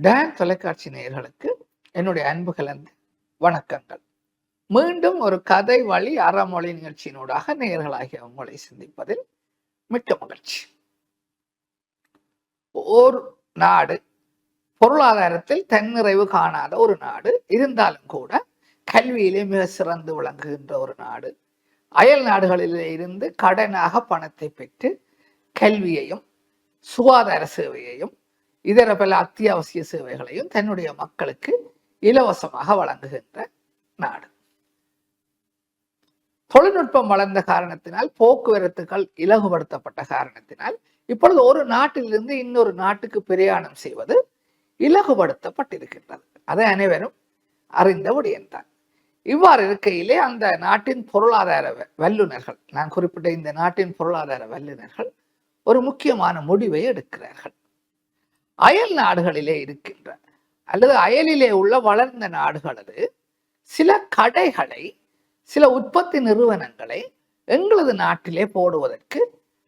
Tan தொலைக்காட்சி நேயர்களுக்கு என்னுடைய அன்புகலன் வணக்கங்கள். மீண்டும் ஒரு கதை வழி அறமொழி நிகழ்ச்சியினூடாக நேயர்களாகிய உங்களை சிந்திப்பதில் மிக்க மகிழ்ச்சி. ஒரு நாடு பொருளாதாரத்தில் தன்னிறைவு காணாத ஒரு நாடு இருந்தாலும் கூட கல்வியிலே மிக சிறந்து விளங்குகின்ற ஒரு நாடு. அயல் நாடுகளிலே இருந்து கடனாக பணத்தை பெற்று கல்வியையும் சுகாதார சேவையையும் இதர பல அத்தியாவசிய சேவைகளையும் தன்னுடைய மக்களுக்கு இலவசமாக வழங்குகின்ற நாடு. தொழில்நுட்பம் வளர்ந்த காரணத்தினால் போக்குவரத்துகள் இலகுபடுத்தப்பட்ட காரணத்தினால் இப்பொழுது ஒரு நாட்டிலிருந்து இன்னொரு நாட்டுக்கு பிரயாணம் செய்வது இலகுபடுத்தப்பட்டிருக்கின்றது. அதை அனைவரும் அறிந்த விடயம்தான் இவ்வாறு இருக்கையிலே அந்த நாட்டின் பொருளாதார வல்லுநர்கள் நான் குறிப்பிட்ட இந்த நாட்டின் பொருளாதார வல்லுநர்கள் ஒரு முக்கியமான முடிவை எடுக்கிறார்கள். அயல் நாடுகளிலே இருக்கின்ற அல்லது அயலிலே உள்ள வளர்ந்த நாடுகளது சில கடைகளை சில உற்பத்தி நிறுவனங்களை எங்களது நாட்டிலே போடுவதற்கு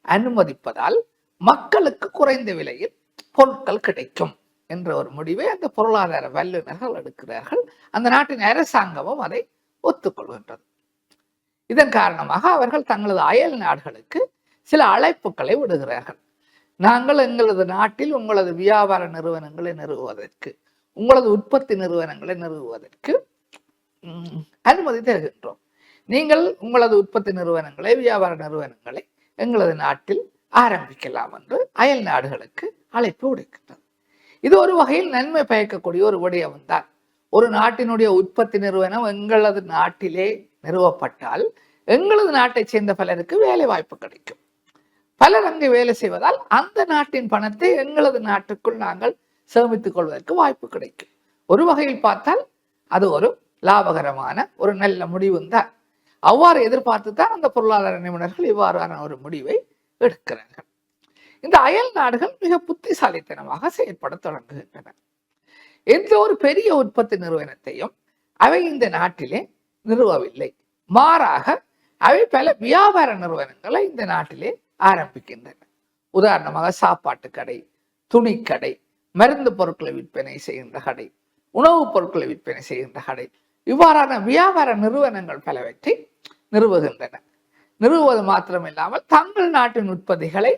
அனுமதிப்பதால் மக்களுக்கு குறைந்த விலையில் பொருட்கள் கிடைக்கும் என்ற ஒரு முடிவை அந்த பொருளாதார வல்லுநர்கள் எடுக்கிறார்கள். அந்த நாட்டின் அரசாங்கமும் அதை ஒத்துக்கொள்கின்றது. இதன் காரணமாக அவர்கள் தங்களது அயல் நாடுகளுக்கு சில அழைப்புகளை விடுகிறார்கள். நாங்கள் எங்களது நாட்டில் உங்களது வியாபார நிறுவனங்களை நிறுவுவதற்கு உங்களது உற்பத்தி நிறுவனங்களை நிறுவுவதற்கு அனுமதி தருகின்றோம். நீங்கள் உங்களது உற்பத்தி நிறுவனங்களை வியாபார நிறுவனங்களை எங்களது நாட்டில் ஆரம்பிக்கலாம் என்று அயல் நாடுகளுக்கு அழைப்பு விடுக்கின்றது. இது ஒரு வகையில் நன்மை பயக்கக்கூடிய ஒரு விடயம் தான் ஒரு நாட்டினுடைய உற்பத்தி நிறுவனம் எங்களது நாட்டிலே நிறுவப்பட்டால் எங்களது நாட்டை சேர்ந்த பலருக்கு வேலை வாய்ப்பு கிடைக்கும். பலர் அங்கு வேலை செய்வதால் அந்த நாட்டின் பணத்தை எங்களது நாட்டுக்குள் நாங்கள் சேமித்துக் கொள்வதற்கு வாய்ப்பு கிடைக்கும். ஒரு வகையில் பார்த்தால் அது ஒரு லாபகரமான ஒரு நல்ல முடிவும் தான். அவ்வாறு எதிர்பார்த்து தான் அந்த பொருளாதார நிபுணர்கள் இவ்வாறான ஒரு முடிவை எடுக்கிறார்கள். இந்த அயல் நாடுகள் மிக புத்திசாலித்தனமாக செயற்பட தொடங்குகின்றன. எந்த ஒரு பெரிய உற்பத்தி நிறுவனத்தையும் அவை இந்த நாட்டிலே நிறுவவில்லை. மாறாக அவை பல வியாபார நிறுவனங்களை இந்த நாட்டிலே ஆரம்பிக்கின்றன. உதாரணமாக சாப்பாட்டு கடை துணிக்கடை மருந்து பொருட்களை விற்பனை செய்கின்ற கடை உணவுப் பொருட்களை விற்பனை செய்கின்ற கடை. இவ்வாறான வியாபார நிறுவனங்கள் பலவற்றை நிறுவுகின்றன. நிறுவுவது மாத்திரமில்லாமல் தங்கள் நாட்டின் உற்பத்திகளை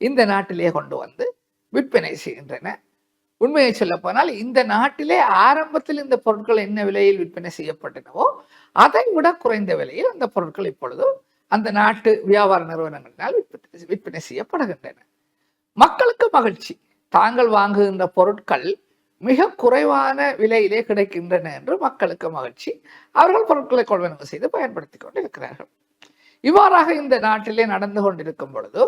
இந்த நாட்டிலே கொண்டு வந்து விற்பனை செய்கின்றன. உண்மையை சொல்ல போனால் இந்த நாட்டிலே ஆரம்பத்தில் இந்த பொருட்கள் என்ன விலையில் விற்பனை செய்யப்பட்டனவோ அதை விட குறைந்த விலையில் அந்த பொருட்கள் இப்பொழுது அந்த நாட்டு வியாபார நிறுவனங்களினால் விற்பனை விற்பனை செய்யப்படுகின்றன. மக்களுக்கு மகிழ்ச்சி. தாங்கள் வாங்குகின்ற பொருட்கள் மிக குறைவான விலையிலே கிடைக்கின்றன என்று மக்களுக்கு மகிழ்ச்சி. அவர்கள் பொருட்களை கொள்வனவு செய்து பயன்படுத்தி கொண்டிருக்கிறார்கள். இவ்வாறாக இந்த நாட்டிலே நடந்து கொண்டிருக்கும் பொழுது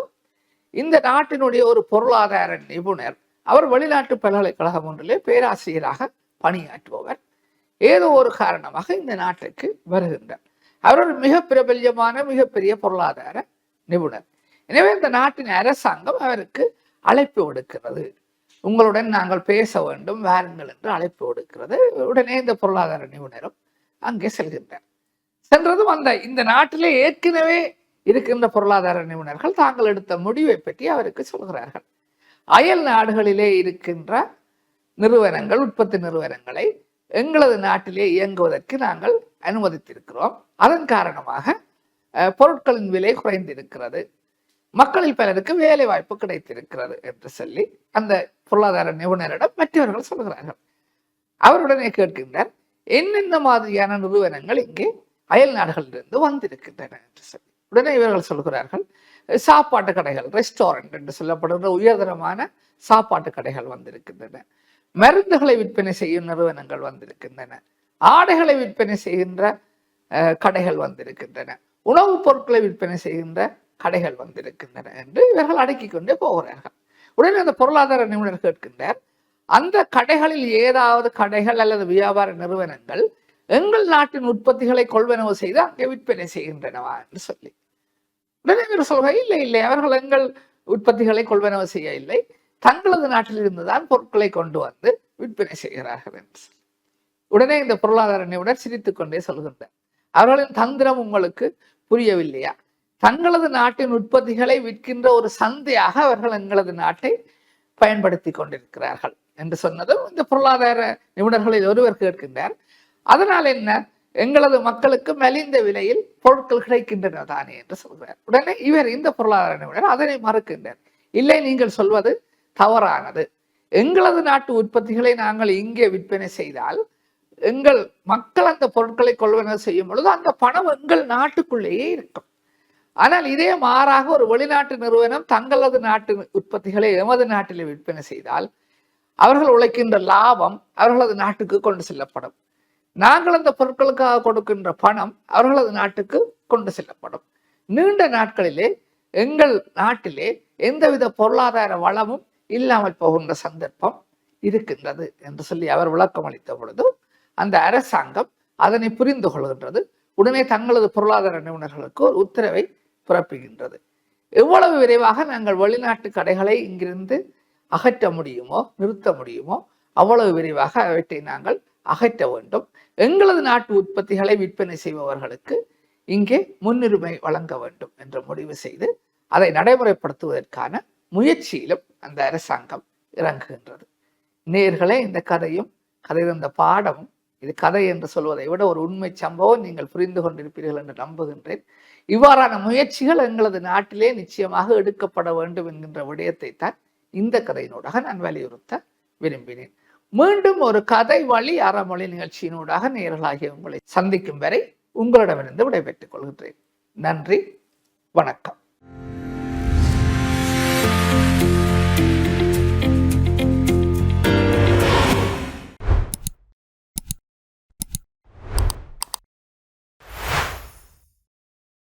இந்த நாட்டினுடைய ஒரு பொருளாதார நிபுணர் அவர் வெளிநாட்டு பல்கலைக்கழகம் ஒன்றிலே பேராசிரியராக பணியாற்றுபவர். ஏதோ ஒரு காரணமாக இந்த நாட்டுக்கு வருகின்றார். அவர் ஒரு மிக பிரபல்யமான மிகப்பெரிய பொருளாதார நிபுணர். எனவே இந்த நாட்டின் அரசாங்கம் அவருக்கு அழைப்பு விடுக்கிறது. உங்களுடன் நாங்கள் பேச வேண்டும் வாருங்கள் என்று அழைப்பு விடுக்கிறது. உடனே இந்த பொருளாதார நிபுணரும் அங்கே செல்கின்றார். சென்றதும் அந்த இந்த நாட்டிலே ஏற்கனவே இருக்கின்ற பொருளாதார நிபுணர்கள் தாங்கள் எடுத்த முடிவை பற்றி அவருக்கு சொல்கிறார்கள். அயல் நாடுகளிலே இருக்கின்ற நிறுவனங்கள் உற்பத்தி நிறுவனங்களை எங்களது நாட்டிலே இயங்குவதற்கு நாங்கள் அனுமதித்திருக்கிறோம். அதன் காரணமாக பொருட்களின் விலை குறைந்திருக்கிறது. மக்களில் பலருக்கு வேலை வாய்ப்பு கிடைத்திருக்கிறது என்று சொல்லி அந்த பொருளாதார நிபுணரிடம் மற்றவர்கள் சொல்கிறார்கள். அவருடனே கேட்கின்றார் என்னென்ன மாதிரியான நிறுவனங்கள் இங்கே அயல் நாடுகளிலிருந்து வந்திருக்கின்றன? என்று சொல்லி. உடனே இவர்கள் சொல்கிறார்கள் சாப்பாட்டு கடைகள் ரெஸ்டாரண்ட் என்று சொல்லப்படுகிற உயர்தரமான சாப்பாட்டு கடைகள் வந்திருக்கின்றன. மருந்துகளை விற்பனை செய்யும் நிறுவனங்கள் வந்திருக்கின்றன. ஆடைகளை விற்பனை செய்கின்ற கடைகள் வந்திருக்கின்றன. உணவுப் பொருட்களை விற்பனை செய்கின்ற கடைகள் வந்திருக்கின்றன என்று இவர்கள் அடக்கி கொண்டே போகிறார்கள். உடனே அந்த பொருளாதார நிபுணர் கேட்கின்றார் அந்த கடைகளில் ஏதாவது கடைகள் அல்லது வியாபார நிறுவனங்கள் எங்கள் நாட்டின் உற்பத்திகளை கொள்வனவு செய்து அங்கே விற்பனை செய்கின்றனவா? என்று சொல்லி. உடனே இவர் சொல்கிறார் இல்லை இல்லை அவர்கள் எங்கள் உற்பத்திகளை கொள்வனவு செய்ய இல்லை தங்களது நாட்டிலிருந்து தான் பொருட்களை கொண்டு வந்து விற்பனை செய்கிறார்கள் என்று சொல்லி. உடனே இந்த பொருளாதார நிபுணர் சிரித்துக் கொண்டே சொல்கின்றார் அவர்களின் தந்திரம் உங்களுக்கு புரியவில்லையா? தங்களது நாட்டின் உற்பத்திகளை விற்கின்ற ஒரு சந்தையாக அவர்கள் எங்களது நாட்டை பயன்படுத்தி கொண்டிருக்கிறார்கள் என்று சொன்னதும் இந்த பொருளாதார நிபுணர்களில் ஒருவர் கேட்கின்றார். அதனால் என்ன? எங்களது மக்களுக்கு மலிந்த விலையில் பொருட்கள் கிடைக்கின்றன தானே என்று சொல்கிறார். உடனே இவர் இந்த பொருளாதார நிபுணர் அதனை மறுக்கின்றார். இல்லை நீங்கள் சொல்வது தவறானது. எங்களது நாட்டு உற்பத்திகளை நாங்கள் இங்கே விற்பனை செய்தால் எங்கள் மக்கள் அந்த பொருட்களை கொள்வனர் செய்யும் பொழுது அந்த பணம் எங்கள் நாட்டுக்குள்ளேயே இருக்கும். ஆனால் இதே மாறாக ஒரு வெளிநாட்டு நிறுவனம் தங்களது நாட்டு உற்பத்திகளை எமது நாட்டில் விற்பனை செய்தால் அவர்கள் உழைக்கின்ற லாபம் அவர்களது நாட்டுக்கு கொண்டு செல்லப்படும். நாங்கள் அந்த பொருட்களுக்காக கொடுக்கின்ற பணம் அவர்களது நாட்டுக்கு கொண்டு செல்லப்படும். நீண்ட நாட்களிலே எங்கள் நாட்டிலே எந்தவித பொருளாதார வளமும் இல்லாமல் போகின்ற சந்தர்ப்பம் இருக்கின்றது என்று சொல்லி அவர் விளக்கம் அளித்த பொழுது அந்த அரசாங்கம் அதனை புரிந்து கொள்கின்றது. உடனே தங்களது பொருளாதார நிபுணர்களுக்கு ஒரு உத்தரவை பிறப்புகின்றது எவ்வளவு விரைவாக நாங்கள் வெளிநாட்டு கடைகளை இங்கிருந்து அகற்ற முடியுமோ நிறுத்த முடியுமோ அவ்வளவு விரைவாக அவற்றை நாங்கள் அகற்ற வேண்டும். எங்களது நாட்டு உற்பத்திகளை விற்பனை செய்பவர்களுக்கு இங்கே முன்னுரிமை வழங்க வேண்டும் என்று முடிவு செய்து அதை நடைமுறைப்படுத்துவதற்கான முயற்சியிலும் அந்த அரசாங்கம் இறங்குகின்றது. நேர்களே இந்த கதையும் கதை தந்த பாடமும் இது கதை என்று சொல்வதை விட ஒரு உண்மை சம்பவம் நீங்கள் புரிந்து கொண்டிருப்பீர்கள் என்று நம்புகின்றேன். இவ்வாறான முயற்சிகள் எங்களது நாட்டிலே நிச்சயமாக எடுக்கப்பட வேண்டும் என்கின்ற விடயத்தை தான் இந்த கதையினூடாக நான் வலியுறுத்த விரும்பினேன். மீண்டும் ஒரு கதை வழி அறமொழி நிகழ்ச்சியினூடாக நேரலாகிய உங்களை சந்திக்கும் வரை உங்களிடமிருந்து விடைபெற்றுக் கொள்கின்றேன். நன்றி. வணக்கம்.